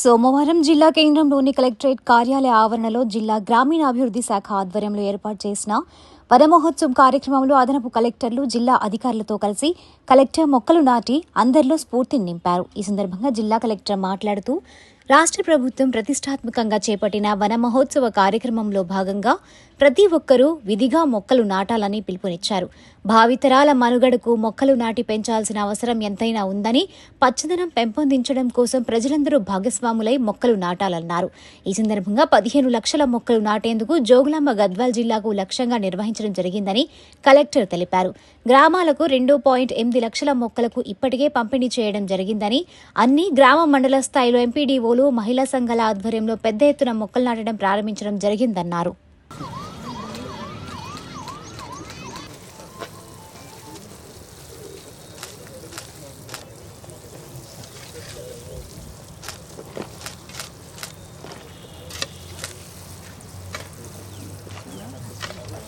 సోమవారం జిల్లా కేంద్రంలోని కలెక్టరేట్ కార్యాలయ ఆవరణలో జిల్లా గ్రామీణాభివృద్ధి శాఖ ఆధ్వర్యంలో ఏర్పాటు చేసిన వనమహోత్సవం కార్యక్రమంలో అదనపు కలెక్టర్లు జిల్లా అధికారులతో కలిసి కలెక్టర్ మొక్కలు నాటి అందరిలో స్ఫూర్తిని నింపారు. ఈ సందర్భంగా జిల్లా కలెక్టర్ మాట్లాడుతూ రాష్ట్ర ప్రభుత్వం ప్రతిష్టాత్మకంగా చేపట్టిన వన మహోత్సవ కార్యక్రమంలో భాగంగా ప్రతి ఒక్కరూ విధిగా మొక్కలు నాటాలని పిలుపునిచ్చారు. భావితరాల మనుగడకు మొక్కలు నాటి పెంచాల్సిన అవసరం ఎంతైనా ఉందని పచ్చదనం పెంపొందించడం కోసం ప్రజలందరూ భాగస్వాములై మొక్కలు నాటాలన్నారు. ఈ సందర్భంగా పదిహేను లక్షల మొక్కలు నాటేందుకు జోగులాంబ గద్వాల్ జిల్లాకు లక్ష్యంగా నిర్వహించడం జరిగిందని కలెక్టర్ తెలిపారు. గ్రామాలకు రెండు పాయింట్ ఎనిమిది లక్షల మొక్కలకు ఇప్పటికే పంపిణీ చేయడం జరిగిందని అన్ని గ్రామ మండల స్థాయిలో ఎంపీడీఓలు మహిళా సంఘాల ఆధ్వర్యంలో పెద్ద ఎత్తున మొక్కలు నాటడం ప్రారంభించడం జరిగిందన్నారు.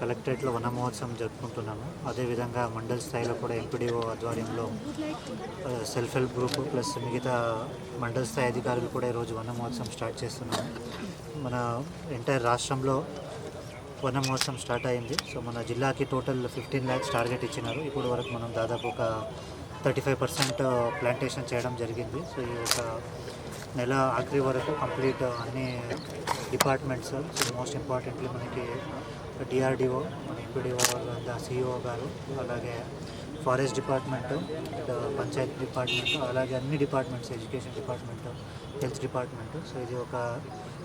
కలెక్టరేట్లో వన మహోత్సవం జరుపుకుంటున్నాము. అదేవిధంగా మండల్ స్థాయిలో కూడా ఎంపీడీఓ ఆధ్వర్యంలో సెల్ఫ్ హెల్ప్ గ్రూప్ ప్లస్ మిగతా మండల్ స్థాయి అధికారులు కూడా ఈరోజు వన మహోత్సవం స్టార్ట్ చేస్తున్నాము మన ఎంటైర్ రాష్ట్రంలో వన మహోత్సవం స్టార్ట్ అయింది. సో మన జిల్లాకి టోటల్ ఫిఫ్టీన్ ల్యాక్స్ టార్గెట్ ఇచ్చినారు. ఇప్పుడు వరకు మనం దాదాపు ఒక థర్టీ ఫైవ్ పర్సెంట్ ప్లాంటేషన్ చేయడం జరిగింది. సో ఈ ఒక నెల ఆఖరి వరకు కంప్లీట్ అన్ని డిపార్ట్మెంట్స్ సో మోస్ట్ ఇంపార్టెంట్లీ మనకి డిఆర్డిఓ మన ఎంపీడీఓ సిఇఓ గారు అలాగే ఫారెస్ట్ డిపార్ట్మెంట్ పంచాయతీ డిపార్ట్మెంట్ అలాగే అన్ని departments education department health department. So ఇది ఒక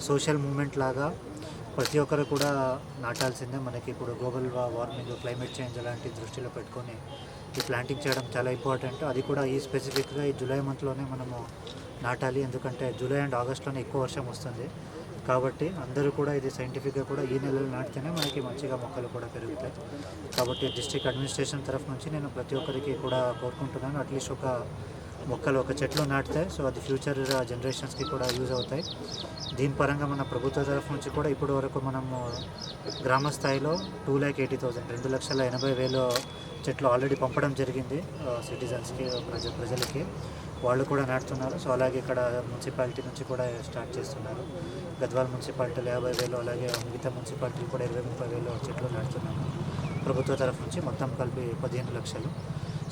సోషల్ మూమెంట్ లాగా ప్రతి ఒక్కరు కూడా నాటాల్సిందే. మనకి ఇప్పుడు గ్లోబల్ వార్మింగ్ క్లైమేట్ చేంజ్ అలాంటి దృష్టిలో పెట్టుకొని ఈ ప్లాంటింగ్ చేయడం చాలా ఇంపార్టెంట్. అది కూడా ఈ స్పెసిఫిక్గా ఈ జూలై మంత్లోనే మనము నాటాలి. ఎందుకంటే జూలై అండ్ ఆగస్ట్లోనే ఎక్కువ వర్షం వస్తుంది. కాబట్టి అందరూ కూడా ఇది సైంటిఫిక్గా కూడా ఈ నెలలో నాటితేనే మనకి మంచిగా మొక్కలు కూడా పెరుగుతాయి. కాబట్టి డిస్ట్రిక్ట్ అడ్మినిస్ట్రేషన్ తరఫు నుంచి నేను ప్రతి ఒక్కరికి కూడా కోరుకుంటున్నాను. అట్లీస్ట్ ఒక మొక్కలు ఒక చెట్లు నాటితే సో అది ఫ్యూచర్ జనరేషన్స్కి కూడా యూజ్ అవుతాయి. దీని పరంగా మన ప్రభుత్వ తరఫు నుంచి కూడా ఇప్పటి వరకు మనము గ్రామ స్థాయిలో టూ ల్యాక్ ఎయిటీ థౌసండ్ రెండు లక్షల ఎనభై వేలు చెట్లు ఆల్రెడీ పంపడం జరిగింది సిటిజన్స్కి ప్రజ ప్రజలకి. వాళ్ళు కూడా నాటుతున్నారు. సో అలాగే ఇక్కడ మున్సిపాలిటీ నుంచి కూడా స్టార్ట్ చేస్తున్నారు. గద్వాల్ మున్సిపాలిటీలో యాభై వేలు అలాగే మిగతా మున్సిపాలిటీలు కూడా ఇరవై ముప్పై వేలు చెట్లు నాటుతున్నారు. ప్రభుత్వ తరఫు నుంచి మొత్తం కలిపి పదిహేను లక్షలు.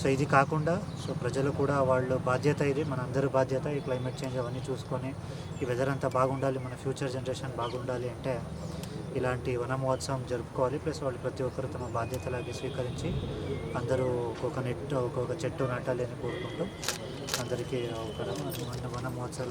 సో ఇది కాకుండా సో ప్రజలు కూడా వాళ్ళు బాధ్యత ఇది మనందరి బాధ్యత ఈ క్లైమేట్ చేంజ్ అవన్నీ చూసుకొని ఈ వెదర్ అంతా బాగుండాలి మన ఫ్యూచర్ జనరేషన్ బాగుండాలి అంటే ఇలాంటి వన మహోత్సవం జరుపుకోవాలి. ప్లస్ వాళ్ళు ప్రతి ఒక్కరు తమ బాధ్యతలాగే స్వీకరించి అందరూ ఒక్కొక్క నెట్ ఒక్కొక్క చెట్టు నాటాలి అని కోరుకుంటూ అందరికీ ఒక వన మహోత్సవాలు